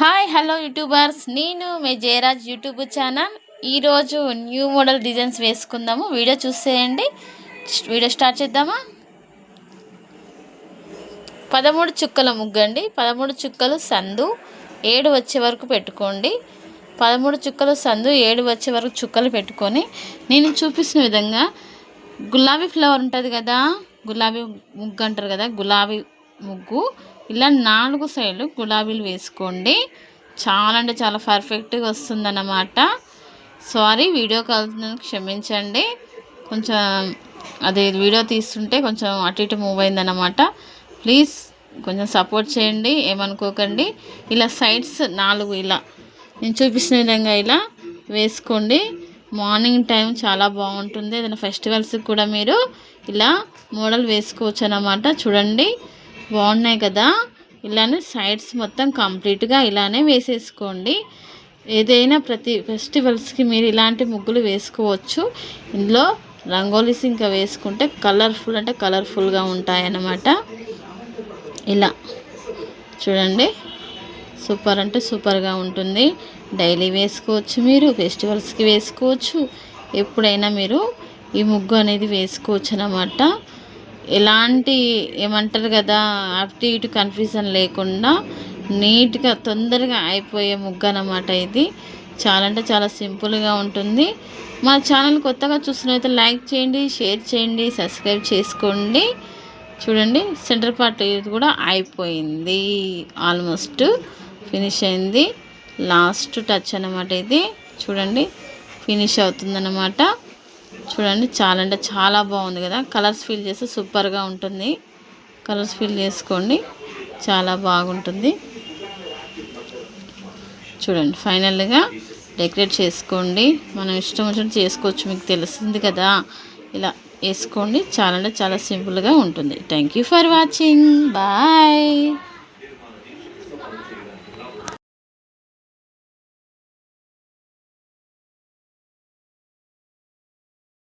Hi hello YouTubers నేను మీ Jayaraj YouTube channel. ఈరోజు న్యూ మోడల్ డిజైన్స్ వేసుకుందాము. వీడియో చూసేయండి. వీడియో స్టార్ట్ చేద్దామా? పదమూడు చుక్కల ముగ్గు అండి పదమూడు చుక్కలు సందు. ఏడు వచ్చే వరకు పెట్టుకోండి. పదమూడు చుక్కలు సందు ఏడు వచ్చే వరకు చుక్కలు పెట్టుకొని. నేను చూపిస్తున్న విధంగా గులాబీ ఫ్లవర్ ఉంటుంది కదా? గులాబీ ముగ్గు అంటారు కదా? గులాబీ ముగ్గు. ఇలా నాలుగు సైడ్లు గులాబీలు వేసుకోండి. చాలా అంటే చాలా పర్ఫెక్ట్గా వస్తుందన్నమాట. సారీ వీడియో కాల్ క్షమించండి. కొంచెం అదే వీడియో తీస్తుంటే కొంచెం అటు ఇటు మూవ్ అయిందన్నమాట. ప్లీజ్ కొంచెం సపోర్ట్ చేయండి ఏమనుకోకండి. ఇలా సైడ్స్ నాలుగు ఇలా. నేను చూపించిన విధంగా ఇలా వేసుకోండి. మార్నింగ్ టైం చాలా బాగుంటుంది. ఏదైనా ఫెస్టివల్స్కి కూడా మీరు ఇలా మోడల్ వేసుకోవచ్చు అన్నమాట చూడండి. బాగున్నాయి కదా? ఇలానే సైడ్స్ మొత్తం కంప్లీట్గా ఇలానే వేసేసుకోండి. ఏదైనా ప్రతి ఫెస్టివల్స్కి మీరు ఇలాంటి ముగ్గులు వేసుకోవచ్చు. ఇందులో రంగోలీస్ ఇంకా వేసుకుంటే కలర్ఫుల్ అంటే కలర్ఫుల్గా ఉంటాయన్నమాట. ఇలా. చూడండి. సూపర్ అంటే సూపర్గా ఉంటుంది. డైలీ వేసుకోవచ్చు మీరు ఫెస్టివల్స్కి వేసుకోవచ్చు. ఎప్పుడైనా మీరు ఈ ముగ్గు అనేది వేసుకోవచ్చు అన్నమాట ఎలాంటి ఏమంటారు కదా అటు ఇటు కన్ఫ్యూజన్ లేకుండా నీట్గా తొందరగా అయిపోయే ముగ్గు అన్నమాట ఇది. చాలా అంటే చాలా సింపుల్గా ఉంటుంది. మా ఛానల్ కొత్తగా చూస్తున్నైతే లైక్ చేయండి షేర్ చేయండి సబ్స్క్రైబ్ చేసుకోండి. చూడండి సెంటర్ పార్ట్ ఇది కూడా అయిపోయింది. ఆల్మోస్ట్ ఫినిష్ అయింది. లాస్ట్ టచ్ అన్నమాట ఇది. చూడండి ఫినిష్ అవుతుందన్నమాట. చూడండి చాలా అంటే చాలా బాగుంది కదా. కలర్స్ ఫీల్ చేస్తే సూపర్గా ఉంటుంది. కలర్స్ ఫీల్ చేసుకోండి చాలా బాగుంటుంది. చూడండి ఫైనల్గా డెకరేట్ చేసుకోండి. మనం ఇష్టం వచ్చినట్టు చేసుకోవచ్చు మీకు తెలుస్తుంది కదా. ఇలా వేసుకోండి చాలా అంటే చాలా సింపుల్గా ఉంటుంది. Thank you for watching bye